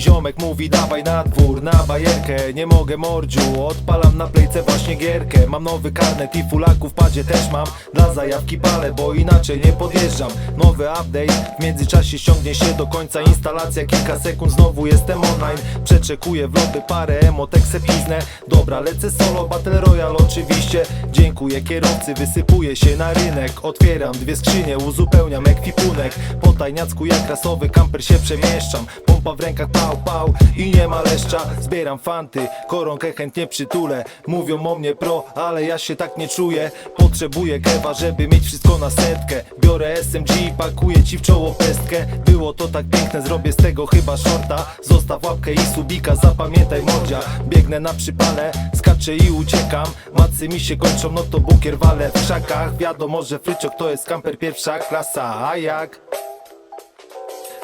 Ziomek mówi dawaj na dwór, na bajerkę Nie mogę mordziu, odpalam na plejce właśnie gierkę. Mam nowy karnet i fulaków w padzie też mam Dla zajawki palę, bo inaczej nie podjeżdżam. Nowy update, w międzyczasie ściągnie się do końca instalacja Kilka sekund znowu jestem online. Przeczekuję w lobby parę emotek se piznę. Dobra, lecę solo, Battle Royale oczywiście. Dziękuję kierowcy, wysypuję się na rynek. Otwieram dwie skrzynie, uzupełniam ekwipunek. Po tajniacku jak rasowy kamper się przemieszczam. Pompa w rękach pał pał i nie ma leszcza. Zbieram fanty, koronkę chętnie przytulę. Mówią o mnie pro, ale ja się tak nie czuję. Potrzebuję kewa, żeby mieć wszystko na setkę. Biorę SMG i pakuję ci w czoło pestkę. Było to tak piękne, zrobię z tego chyba shorta. Zostaw łapkę i subika, zapamiętaj mordzia. Biegnę na przypale, skaczę i uciekam. Macy mi się kończą, no to bukier walę w krzakach. Wiadomo, że fryczok to jest kamper pierwsza klasa, a jak?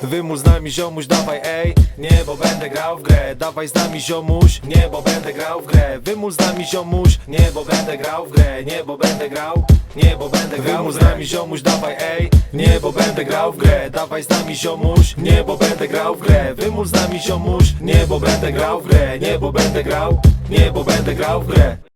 Wymusz z nami ziomuś, dawaj ej Nie, bo będę grał w grę Dawaj z nami ziomuś Nie, bo będę grał w grę Wymusz z nami ziomuś Nie, bo będę grał w grę Nie, bo będę grał Nie, bo będę grał Wymusz z nami ziomuś, dawaj ej Nie, bo będę grał w grę Dawaj z nami ziomuś Nie, bo będę grał w grę Wymusz z nami ziomuś Nie, bo będę grał w grę Nie, bo będę grał Nie, bo będę grał w grę